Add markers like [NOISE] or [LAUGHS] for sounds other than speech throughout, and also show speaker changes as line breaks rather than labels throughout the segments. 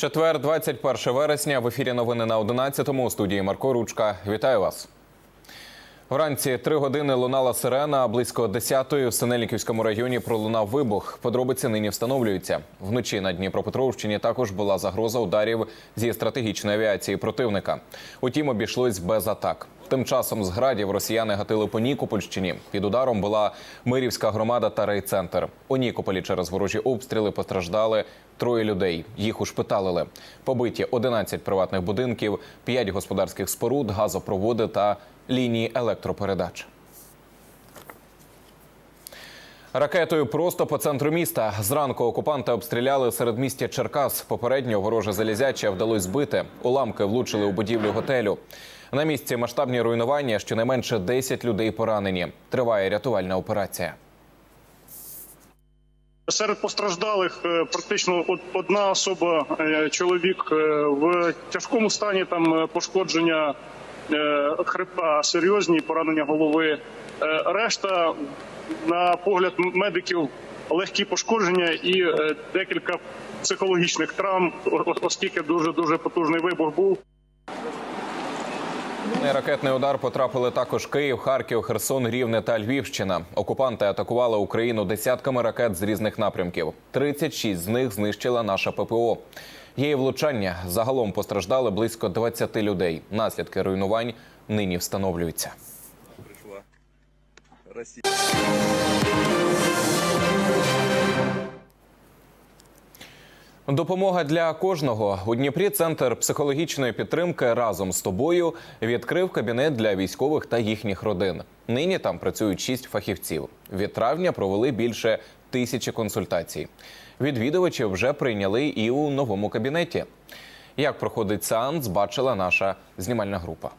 Четвер, 21 вересня. В ефірі новини на 11-му у студії Марко Ручка. Вітаю вас. Вранці три години лунала сирена. Близько 10-ї в Синельниківському районі пролунав вибух. Подробиці нині встановлюються. Вночі на Дніпропетровщині також була загроза ударів зі стратегічної авіації противника. Утім, обійшлось без атак. Тим часом з градів росіяни гатили по Нікопольщині. Під ударом була Мирівська громада та райцентр. У Нікополі через ворожі обстріли постраждали троє людей. Їх ушпиталили. Побиті 11 приватних будинків, 5 господарських споруд, газопроводи та лінії електропередач. Ракетою просто по центру міста. Зранку окупанти обстріляли середмістя Черкас. Попередньо вороже залізяче вдалося збити. Уламки влучили у будівлю готелю. На місці масштабні руйнування. Щонайменше 10 людей поранені. Триває рятувальна операція.
Серед постраждалих е, практично од- одна особа, е, чоловік е, в тяжкому стані. Там пошкодження хребта, серйозні поранення голови. Е, Решта, на погляд медиків, легкі пошкодження і е, декілька психологічних травм, оскільки дуже дуже потужний вибух був.
Ракетний удар потрапили також Київ, Харків, Херсон, Рівне та Львівщина. Окупанти атакували Україну десятками ракет з різних напрямків. 36 з них знищила наша ППО. Є і влучання. Загалом постраждали близько 20 людей. Наслідки руйнувань нині встановлюються. Допомога для кожного у Дніпрі. Центр психологічної підтримки разом з тобою відкрив кабінет для військових та їхніх родин. Нині там працюють шість фахівців. Від травня провели більше тисячі консультацій. Відвідувачі вже прийняли і у новому кабінеті. Як проходить сеанс, бачила наша знімальна група.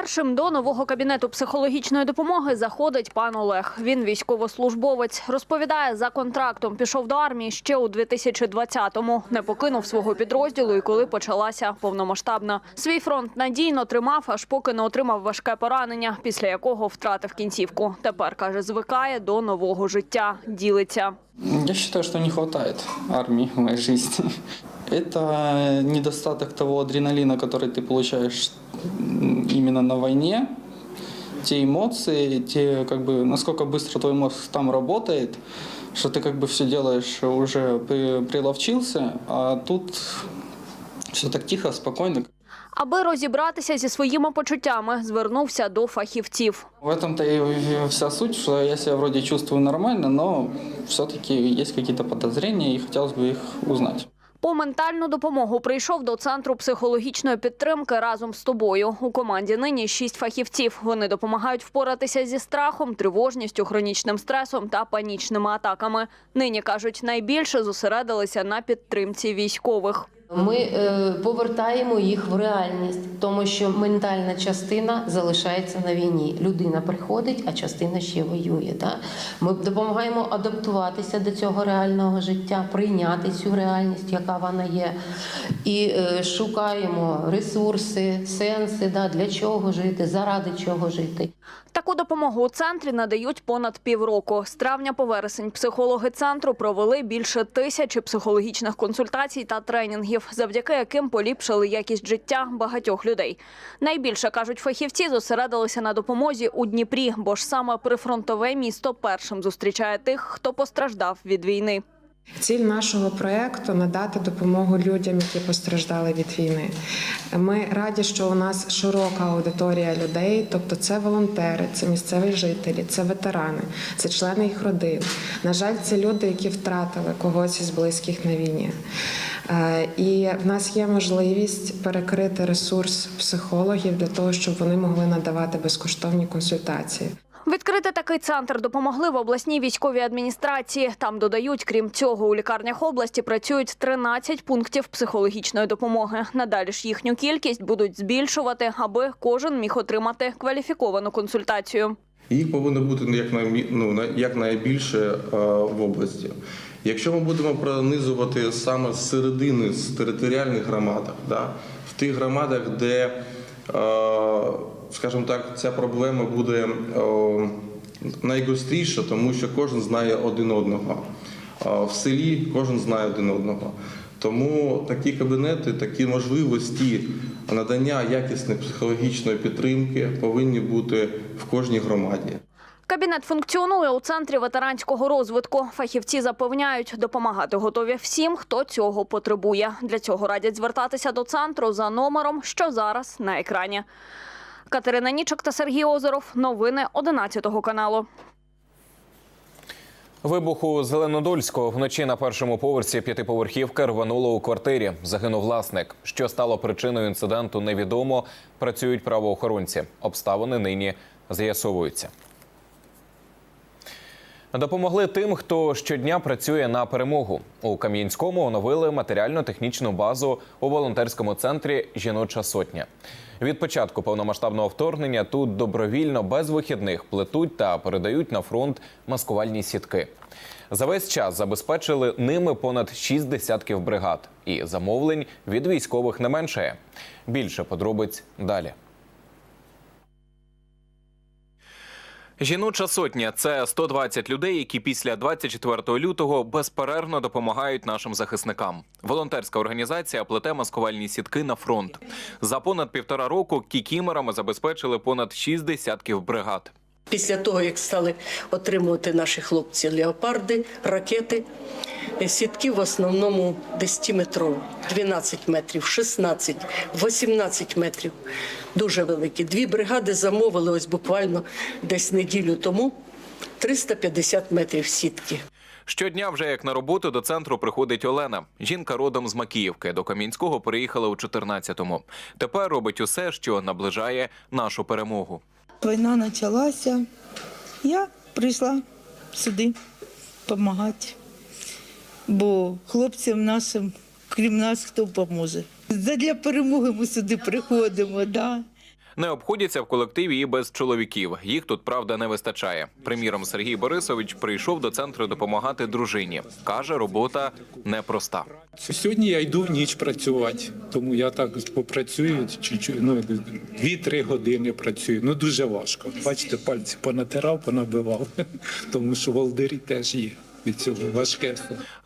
Першим до нового кабінету психологічної допомоги заходить пан Олег. Він військовослужбовець. Розповідає, за контрактом пішов до армії ще у 2020-му. Не покинув свого підрозділу, і коли почалася повномасштабна. Свій фронт надійно тримав, аж поки не отримав важке поранення, після якого втратив кінцівку. Тепер каже, звикає до нового життя. Ділиться.
Я считаю, что не хватает армии в моей жизни. Это недостаток того адреналина, который ты получаешь м, именно на войне, те эмоции, те, как бы, насколько быстро твой мозг там работает, что ты как бы все делаешь, уже при- приловчился, а тут все так тихо, спокойно.
Аби розібратися зі своїми почуттями, звернувся до фахівців.
В этом-то и вся суть, что я себя вроде чувствую нормально, но все-таки есть какие-то подозрения, и хотелось бы их узнать.
По ментальну допомогу прийшов до центру психологічної підтримки разом з тобою. У команді нині шість фахівців. Вони допомагають впоратися зі страхом, тривожністю, хронічним стресом та панічними атаками. Нині кажуть, найбільше зосередилися на підтримці військових.
Ми е, повертаємо їх в реальність, тому що ментальна частина залишається на війні. Людина приходить, а частина ще воює. Да? Ми допомагаємо адаптуватися до цього реального життя, прийняти цю реальність, яка вона є, і е, шукаємо ресурси, сенси, да, для чого жити, заради чого жити.
Таку допомогу у центрі надають понад півроку. З травня по вересень психологи центру провели більше тисячі психологічних консультацій та тренінгів, завдяки яким поліпшили якість життя багатьох людей. Найбільше кажуть фахівці, зосередилися на допомозі у Дніпрі, бо ж саме прифронтове місто першим зустрічає тих, хто постраждав від війни.
Ціль нашого проекту надати допомогу людям, які постраждали від війни. Ми раді, що у нас широка аудиторія людей, тобто це волонтери, це місцеві жителі, це ветерани, це члени їх родин. На жаль, це люди, які втратили когось із близьких на війні. Е, І в нас є можливість перекрити ресурс психологів для того, щоб вони могли надавати безкоштовні консультації.
Відкрити такий центр допомогли в обласній військовій адміністрації. Там додають, крім цього, у лікарнях області працюють 13 пунктів психологічної допомоги. Надалі ж їхню кількість будуть збільшувати, аби кожен міг отримати кваліфіковану консультацію.
Їх повинно бути ну, як най, ну, на- якнайбільше е, в області. Якщо ми будемо пронизувати саме з середини, з територіальних громадах, да, в тих громадах, де, е, скажімо так, ця проблема буде е, найгостріша, тому що кожен знає один одного. в селі кожен знає один одного. Тому такі кабінети, такі можливості надання якісної психологічної підтримки повинні бути в кожній громаді.
Кабінет функціонує у центрі ветеранського розвитку. Фахівці запевняють, допомагати готові всім, хто цього потребує. Для цього радять звертатися до центру за номером, що зараз на екрані. Катерина Нічок та Сергій Озеров. Новини 11 каналу.
Вибух у Зеленодольську вночі на першому поверсі п'ятиповерхівки рвануло у квартирі. Загинув власник. Що стало причиною інциденту, невідомо. Працюють правоохоронці. Обставини нині з'ясовуються. Допомогли тим, хто щодня працює на перемогу. У Кам'янському оновили матеріально-технічну базу у волонтерському центрі Жіноча сотня. Від початку повномасштабного вторгнення тут добровільно без вихідних плетуть та передають на фронт маскувальні сітки. За весь час забезпечили ними понад шість десятків бригад, і замовлень від військових не меншає. Більше подробиць далі. Жіноча сотня це 120 людей, які після 24 лютого безперервно допомагають нашим захисникам. Волонтерська організація плете маскувальні сітки на фронт. За понад півтора року кікімерами забезпечили понад 6 десятків бригад.
Після того, як стали отримувати наші хлопці леопарди, ракети, е, сітки в основному 10-метрові, 12 метрів, 16, 18 метрів. Дуже великі. Дві бригади замовили ось буквально десь неділю тому 350 метрів сітки.
Щодня, вже як на роботу, до центру приходить Олена. Жінка родом з Макіївки. До Кам'янського переїхала у 14-му. Тепер робить усе, що наближає нашу перемогу.
Війна почалася. Я прийшла сюди допомагати. Бо хлопцям нашим, крім нас, хто поможе. Задля перемоги ми сюди приходимо. Да.
Не обходяться в колективі і без чоловіків. Їх тут правда не вистачає. Приміром, Сергій Борисович прийшов до центру допомагати дружині. каже, робота непроста.
Сьогодні я йду в ніч працювати, тому я так попрацюю ну, 2-3 години працюю. Ну дуже важко. Бачите, пальці понатирав, понабивав, [LAUGHS] тому що волдирі теж є від цього важке.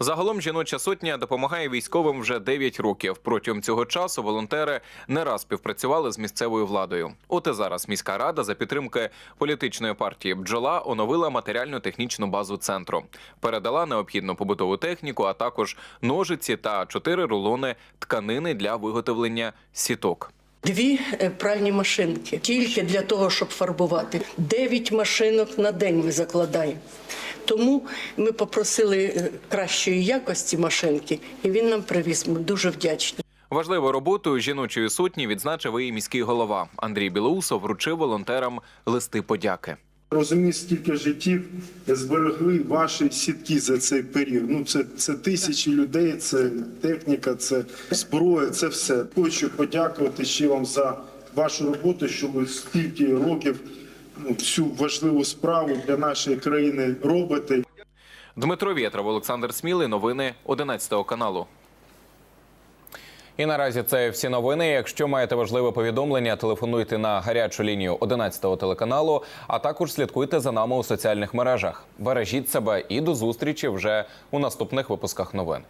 Загалом жіноча сотня допомагає військовим вже 9 років. Протягом цього часу волонтери не раз співпрацювали з місцевою владою. От і зараз міська рада за підтримки політичної партії бджола оновила матеріально-технічну базу центру, передала необхідну побутову техніку, а також ножиці та чотири рулони тканини для виготовлення сіток.
Дві е, пральні машинки тільки для того, щоб фарбувати. Дев'ять машинок на день ми закладаємо. Тому ми попросили е, кращої якості машинки, і він нам привіз. Ми дуже вдячні.
Важливу роботу жіночої сотні відзначив і міський голова Андрій Білоусов вручив волонтерам листи подяки.
Розумію, скільки життів зберегли ваші сітки за цей період. Ну це, це тисячі людей, це техніка, це зброя, це все. Хочу подякувати ще вам за вашу роботу, що ви стільки років цю важливу справу для нашої країни робите.
Дмитро Вєтров, Олександр Смілий. Новини 11 каналу. І наразі це всі новини. Якщо маєте важливе повідомлення, телефонуйте на гарячу лінію 11 телеканалу, а також слідкуйте за нами у соціальних мережах. Бережіть себе і до зустрічі вже у наступних випусках новин.